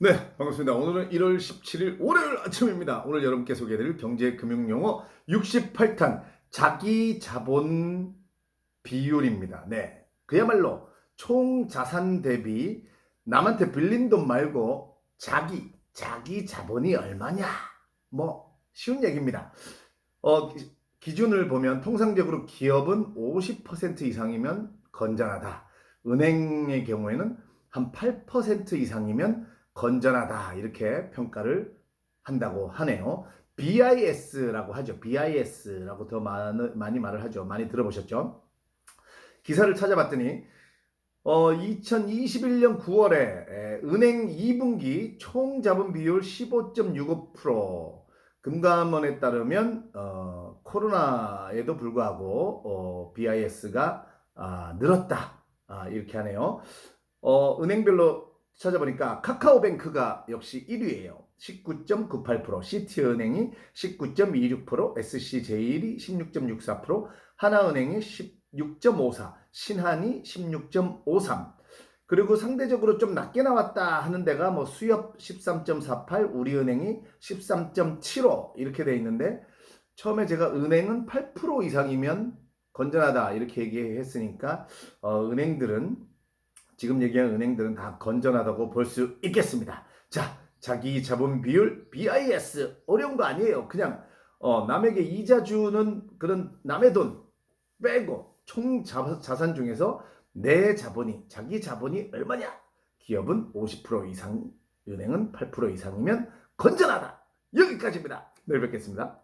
네, 반갑습니다. 오늘은 1월 17일 월요일 아침입니다. 오늘 여러분께 소개해드릴 경제 금융 용어 68탄 자기 자본 비율입니다. 네, 그야말로 총 자산 대비 남한테 빌린 돈 말고 자기 자기 자본이 얼마냐? 뭐 쉬운 얘기입니다. 어, 기- 기준을 보면 통상적으로 기업은 50% 이상이면 건전하다. 은행의 경우에는 한 8% 이상이면 건전하다 이렇게 평가를 한다고 하네요. BIS라고 하죠. BIS라고 더 많이, 말을 하죠. 많이 들어보셨죠? 기사를 찾아봤더니 어, 2021년 9월에 은행 2분기 총 자본 비율 15.65% 금감원에 따르면 어, 코로나에도 불구하고 어, BIS가 아, 늘었다 아, 이렇게 하네요. 어, 은행별로 찾아보니까 카카오뱅크가 역시 1위예요. 19.98%, 시티은행이 19.26%, SC제일이 16.64%, 하나은행이 16.54, 신한이 16.53. 그리고 상대적으로 좀 낮게 나왔다 하는 데가 뭐 수협 13.48, 우리은행이 13.75 이렇게 돼 있는데 처음에 제가 은행은 8% 이상이면 건전하다 이렇게 얘기했으니까 어, 은행들은 지금 얘기한 은행들은 다 건전하다고 볼 수 있겠습니다. 자, 자기 자본 비율 BIS 어려운 거 아니에요. 그냥 어, 남에게 이자 주는 그런 남의 돈 빼고 총 자, 자산 중에서 내 자본이 자기 자본이 얼마냐? 기업은 50% 이상, 은행은 8% 이상이면 건전하다. 여기까지입니다. 내일 뵙겠습니다.